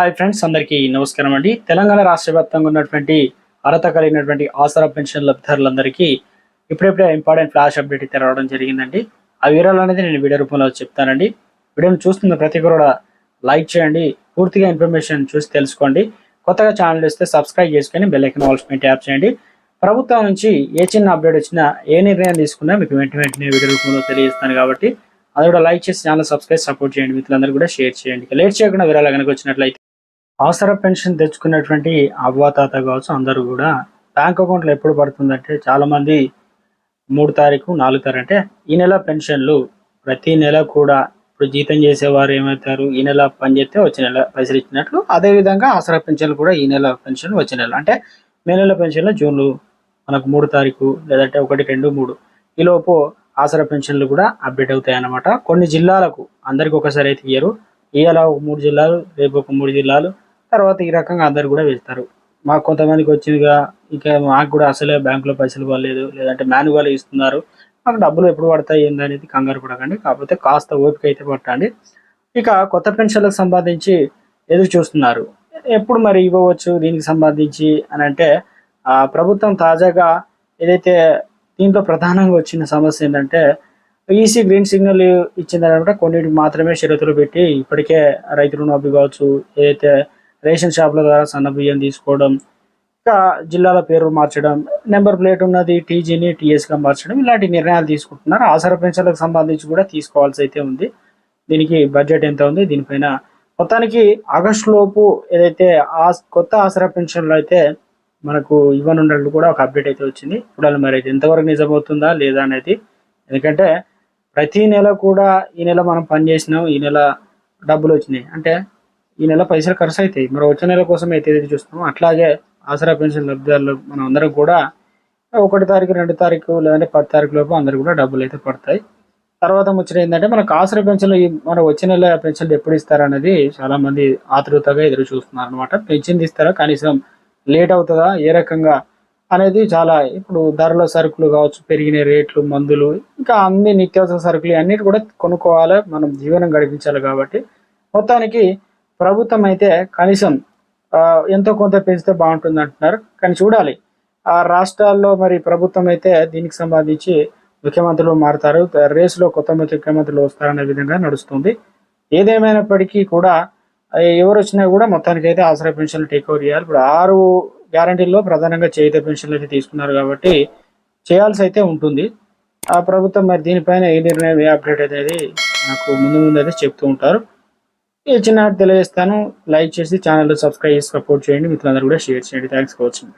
Hi friends అందరికీ నమస్కారం అండి. తెలంగాణ రాష్ట్ర వ్యాప్తంగా ఉన్నటువంటి అర్హత కలిగినటువంటి ఆసరా పెన్షన్ లబ్ధిదారులందరికీ ఇప్పుడిప్పుడే ఇంపార్టెంట్ ఫ్లాష్ అప్డేట్ అయితే రావడం జరిగిందండి. ఆ వివరాలు అనేది నేను వీడియో రూపంలో చెప్తానండి. వీడియోని చూస్తున్న ప్రతి కూడా లైక్ చేయండి. పూర్తిగా ఇన్ఫర్మేషన్ చూసి తెలుసుకోండి. కొత్తగా ఛానల్ ఇస్తే సబ్స్క్రైబ్ చేసుకొని బెల్లైకన్ ఐకన్ ఆల్స్ ట్యాప్ చేయండి. ప్రభుత్వం నుంచి ఏ చిన్న అప్డేట్ వచ్చినా ఏ నిర్ణయం తీసుకున్నా మీకు వెంట వెంటనే వీడియో రూపంలో తెలియజేస్తాను కాబట్టి అది కూడా లైక్ చేసి ఛానల్ సబ్స్క్రైబ్ సపోర్ట్ చేయండి. మిత్రులందరూ కూడా షేర్ చేయండి. లేట్ చేయకుండా వివరాలు కనుక వచ్చినట్లయితే అవసర పెన్షన్ తెచ్చుకున్నటువంటి అవ్వాతాత కావచ్చు అందరూ కూడా బ్యాంక్ అకౌంట్లో ఎప్పుడు పడుతుందంటే చాలామంది మూడు తారీఖు నాలుగు తారీఖు అంటే ఈ నెల పెన్షన్లు ప్రతి నెల కూడా ఇప్పుడు జీతం చేసేవారు ఏమవుతారు? ఈ నెల పని చేస్తే వచ్చే నెల పైసలు ఇచ్చినట్లు అదే విధంగా ఆసరా పెన్షన్లు కూడా ఈ నెల పెన్షన్ వచ్చే నెల. అంటే మే నెల పెన్షన్లు జూన్లు మనకు మూడు తారీఖు లేదంటే ఒకటి రెండు మూడు. ఈలోపు ఆసరా పెన్షన్లు కూడా అప్డేట్ అవుతాయి అన్నమాట. కొన్ని జిల్లాలకు అందరికి ఒకసారి అయితే ఇయ్యరు. ఇవాళ ఒక మూడు జిల్లాలు రేపు ఒక మూడు జిల్లాలు తర్వాత ఈ రకంగా అందరు కూడా వెళ్తారు మాకు కొంతమందికి వచ్చిందిగా ఇక మాకు కూడా అసలే బ్యాంకులో పైసలు పడలేదు లేదంటే మాన్యువల్ ఇస్తున్నారు. మాకు డబ్బులు ఎప్పుడు పడతాయి ఏందనేది కంగారు పడకండి. కాకపోతే కాస్త ఓపిక అయితే పట్టండి. ఇక కొత్త పెన్షన్లకు సంబంధించి ఎదురు చూస్తున్నారు. ఎప్పుడు మరి ఇవ్వవచ్చు దీనికి సంబంధించి అని అంటే ప్రభుత్వం తాజాగా ఏదైతే దీంట్లో ప్రధానంగా వచ్చిన సమస్య ఏంటంటే ఈసీ గ్రీన్ సిగ్నల్ ఇచ్చిందనమాట కొన్నిటికి మాత్రమే షరతులు పెట్టి ఇప్పటికే రైతు రుణమాఫీ కావచ్చు ఏదైతే రేషన్ షాపుల ద్వారా సన్న బియ్యం తీసుకోవడం ఇంకా జిల్లాల పేరు మార్చడం నెంబర్ ప్లేట్ ఉన్నది టీజీని టీఎస్గా మార్చడం ఇలాంటి నిర్ణయాలు తీసుకుంటున్నారు. ఆసరా పెన్షన్లకు సంబంధించి కూడా తీసుకోవాల్సి అయితే ఉంది. దీనికి బడ్జెట్ ఎంత ఉంది? దీనిపైన మొత్తానికి ఆగస్టు లోపు ఏదైతే ఆ కొత్త ఆసరా పెన్షన్లు అయితే మనకు ఇవ్వనున్నట్లు కూడా ఒక అప్డేట్ అయితే వచ్చింది. చూడాలి మరి అయితే ఎంతవరకు నిజమవుతుందా లేదా అనేది. ఎందుకంటే ప్రతి నెల కూడా ఈ నెల మనం పని చేసినాం ఈ నెల డబ్బులు వచ్చినాయి. అంటే ఈ నెల పైసలు ఖర్చు అవుతాయి మరి వచ్చే నెల కోసం అయితే ఎదురు చూస్తున్నాం అట్లాగే ఆసరా పెన్షన్ లబ్ధిదారులు మనం అందరం కూడా ఒకటి తారీఖు రెండు తారీఖు లేదంటే పది తారీఖు లోపు అందరు కూడా డబ్బులు అయితే పడతాయి. తర్వాత ముచ్చట ఏంటంటే మనకు ఆసరా పెన్షన్లు మన వచ్చే నెల పెన్షన్లు ఎప్పుడు ఇస్తారనేది చాలా మంది ఆతృతగా ఎదురు చూస్తున్నారు అనమాట పెన్షన్ ఇస్తారా కనీసం లేట్ అవుతుందా? ఏ రకంగా? అనేది చాలా ఇప్పుడు ధరల సరుకులు కావచ్చు పెరిగిన రేట్లు మందులు ఇంకా అన్ని నిత్యావసర సరుకులు అన్నిటి కూడా కొనుక్కోవాలి. మనం జీవనం గడిపించాలి కాబట్టి. మొత్తానికి ప్రభుత్వం అయితే కనీసం ఎంతో కొంత పెంచితే బాగుంటుంది అంటున్నారు కానీ చూడాలి ఆ రాష్ట్రాల్లో మరి ప్రభుత్వం అయితే దీనికి సంబంధించి ముఖ్యమంత్రులు మారుతారు. రేసులో కొత్త ముఖ్యమంత్రులు వస్తారనే విధంగా నడుస్తుంది. ఏదేమైనప్పటికీ కూడా ఎవరు వచ్చినా కూడా మొత్తానికి అయితే ఆసరా పెన్షన్లు టేక్ ఓవర్ చేయాలి. ఇప్పుడు ఆరు గ్యారంటీల్లో ప్రధానంగా చేయుత పెన్షన్లు అయితే తీసుకున్నారు కాబట్టి చేయాల్సి అయితే ఉంటుంది. ఆ ప్రభుత్వం మరి దీనిపైన ఏ నిర్ణయం ఏ అప్డేట్ అనేది నాకు ముందు ముందు అయితే చెప్తూ ఉంటారు. ఈ చిన్న తెలియజేస్తాను. లైక్ చేసి ఛానల్ సబ్స్క్రైబ్ చేసి సపోర్ట్ చేయండి. మిత్రులందరూ కూడా షేర్ చేయండి. Thanks for watching.